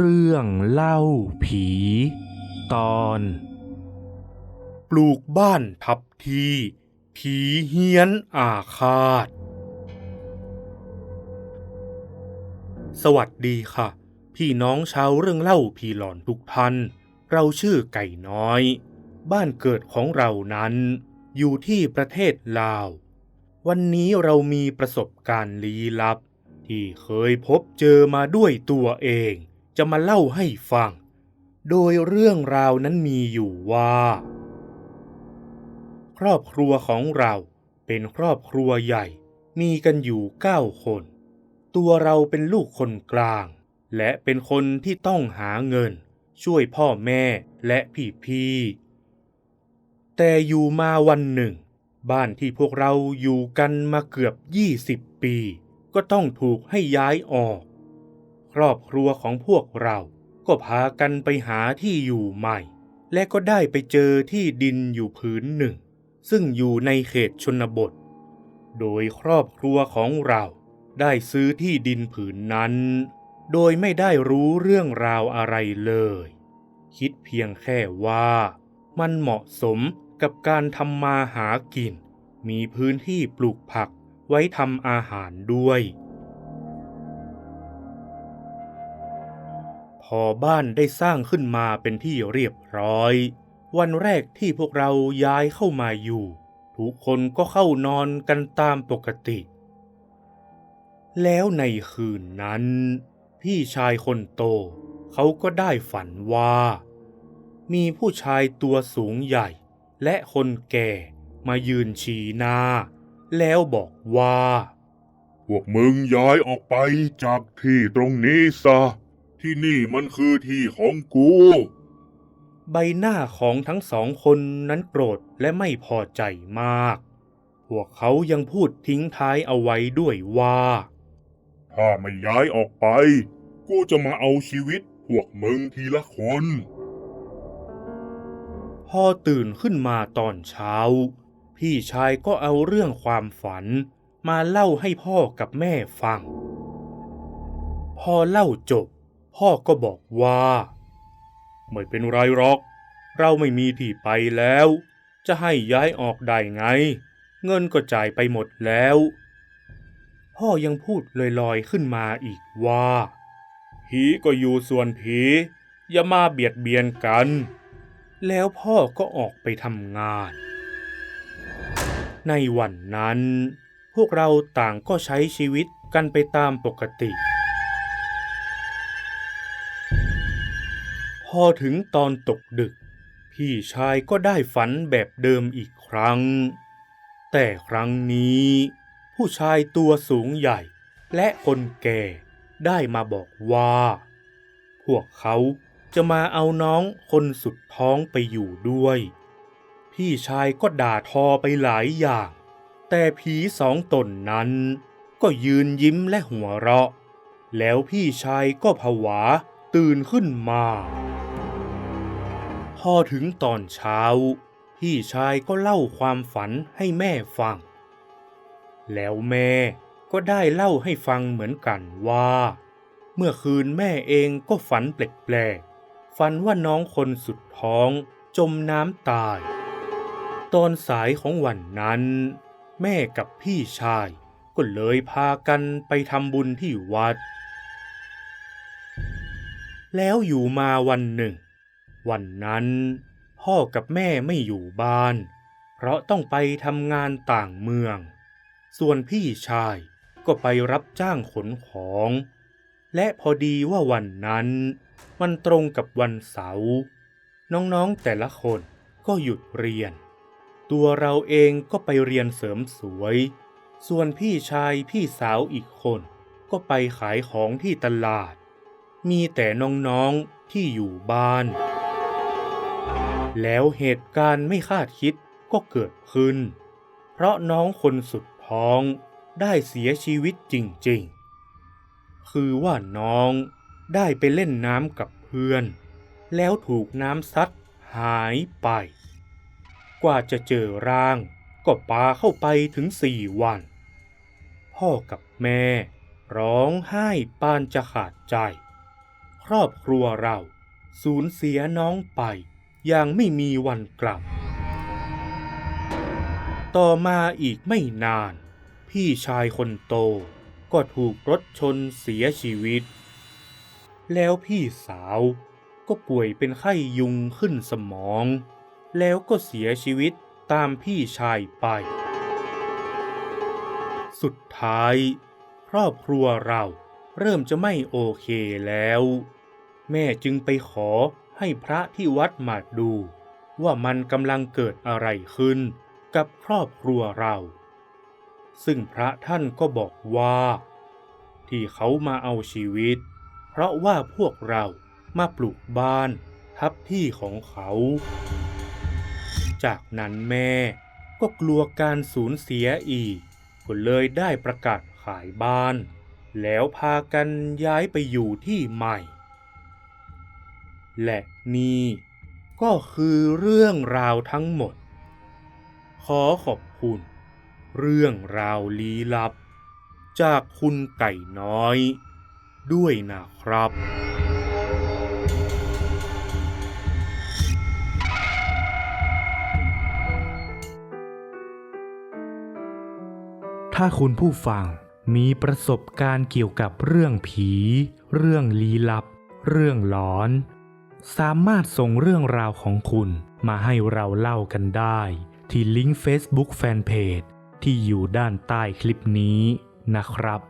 เรื่องเล่าผี ตอน ปลูกบ้านทับที ผีเฮี้ยนอาฆาต สวัสดีค่ะ พี่น้องชาวเรื่องเล่าผีหลอนทุกท่าน เราชื่อไก่น้อย บ้านเกิดของเรานั้น อยู่ที่ประเทศลาว วันนี้เรามีประสบการณ์ลี้ลับที่เคยพบเจอมาด้วยตัวเอง จะมาเล่าให้ฟัง โดยเรื่องราวนั้นมีอยู่ว่า ครอบครัวของเราเป็นครอบครัวใหญ่ มีกันอยู่เก้าคน ตัวเราเป็นลูกคนกลาง และเป็นคนที่ต้องหาเงิน ช่วยพ่อแม่และพี่ๆแต่อยู่มาวันหนึ่ง บ้านที่พวกเราอยู่กันมาเกือบ20ปี ก็ต้องถูกให้ย้ายออก ครอบครัวของพวกเรา ก็พากันไปหาที่อยู่ใหม่ และก็ได้ไปเจอที่ดินอยู่ผืนหนึ่ง ซึ่งอยู่ในเขตชนบท โดยครอบครัวของเรา ได้ซื้อที่ดินผืนนั้น โดยไม่ได้รู้เรื่องราวอะไรเลย คิดเพียงแค่ว่ามันเหมาะสมกับการทำมาหากิน มีพื้นที่ปลูกผักไว้ทำอาหารด้วย พอบ้านได้สร้างขึ้นมาเป็นที่เรียบร้อย วันแรกที่พวกเราย้ายเข้ามาอยู่ ทุกคนก็เข้านอนกันตามปกติ แล้วในคืนนั้น พี่ชายคนโต เขาก็ได้ฝันว่า มีผู้ชายตัวสูงใหญ่ และคนแก่มายืนชี้หน้า แล้วบอกว่า พวกมึงย้ายออกไปจากที่ตรงนี้ซะ ที่นี่มันคือที่ของกู ใบหน้าของทั้งสองคนนั้นโกรธและไม่พอใจมาก พวกเขายังพูดทิ้งท้ายเอาไว้ด้วยว่า ถ้าไม่ย้ายออกไป กูจะมาเอาชีวิตพวกมึงทีละคน พอตื่นขึ้นมาตอนเช้า พี่ชายก็เอาเรื่องความฝันมาเล่าให้พ่อกับแม่ฟัง พอเล่าจบ พ่อก็บอกว่า ไม่เป็นไรหรอก เราไม่มีที่ไปแล้ว จะให้ย้ายออกได้ไง เงินก็จ่ายไปหมดแล้ว พ่อยังพูดลอยๆขึ้นมาอีกว่า ผีก็อยู่ส่วนผี อย่ามาเบียดเบียนกัน แล้วพ่อก็ออกไปทำงาน ในวันนั้น พวกเราต่างก็ใช้ชีวิตกันไปตามปกติ อถึงตอนตกดึก พี่ชายก็ได้ฝันแบบเดิมอีกครั้ง แต่ครั้งนี้ ผู้ชายตัวสูงใหญ่ และคนแก่ได้มาบอกว่า พวกเขาจะมาเอาน้องคนสุดท้องไปอยู่ด้วย พี่ชายก็ด่าทอไปหลายอย่าง แต่ผีสองตนนั้น ก็ยืนยิ้มและหัวเราะ แล้วพี่ชายก็ผวาตื่นขึ้นมา อถึงตอนเช้า พี่ชายก็เล่าความฝันให้แม่ฟัง แล้วแม่ก็ได้เล่าให้ฟังเหมือนกันว่า เมื่อคืนแม่เองก็ฝันแปลกๆฝันว่าน้องคนสุดท้องจมน้ำตาย ตอนสายของวันนั้น แม่กับพี่ชายก็เลยพากันไปทำบุญที่วัด แล้วอยู่มาวันหนึ่ง วันนั้นพ่อกับแม่ไม่อยู่บ้าน เพราะต้องไปทำงานต่างเมือง ส่วนพี่ชายก็ไปรับจ้างขนของ และพอดีว่าวันนั้น มันตรงกับวันเสาร์น้องๆแต่ละคนก็หยุดเรียน ตัวเราเองก็ไปเรียนเสริมสวย ส่วนพี่ชายพี่สาวอีกคนก็ไปขายของที่ตลาด มีแต่น้องๆที่อยู่บ้าน แล้วเหตุการณ์ไม่คาดคิดก็เกิดขึ้น เพราะน้องคนสุดท้องได้เสียชีวิตจริงๆ คือว่าน้องได้ไปเล่นน้ำกับเพื่อน แล้วถูกน้ำซัดหายไป กว่าจะเจอร่างก็ปาเข้าไปถึงสี่วัน พ่อกับแม่ร้องไห้ปานจะขาดใจ ครอบครัวเราสูญเสียน้องไป อย่างไม่มีวันกลับ ต่อมาอีกไม่นาน พี่ชายคนโตก็ถูกรถชนเสียชีวิต แล้วพี่สาวก็ป่วยเป็นไข้ยุงขึ้นสมอง แล้วก็เสียชีวิตตามพี่ชายไป สุดท้าย ครอบครัวเราเริ่มจะไม่โอเคแล้ว แม่จึงไปขอ ให้พระที่วัดมาดู ว่ามันกำลังเกิดอะไรขึ้นกับครอบครัวเรา ซึ่งพระท่านก็บอกว่า ที่เขามาเอาชีวิต เพราะว่าพวกเรามาปลูกบ้านทับที่ของเขา จากนั้นแม่ก็กลัวการสูญเสียอีกก็เลยได้ประกาศขายบ้าน แล้วพากันย้ายไปอยู่ที่ใหม่ และนี่ ก็คือเรื่องราวทั้งหมด ขอขอบคุณ เรื่องราวลี้ลับ จากคุณไก่น้อย ด้วยนะครับถ้าคุณผู้ฟังมีประสบการณ์เกี่ยวกับเรื่องผี เรื่องลี้ลับ เรื่องหลอน สามารถส่งเรื่องราวของคุณมาให้เราเล่ากันได้ ที่ลิงก์ Facebook Fanpage ที่อยู่ด้านใต้คลิปนี้นะครับ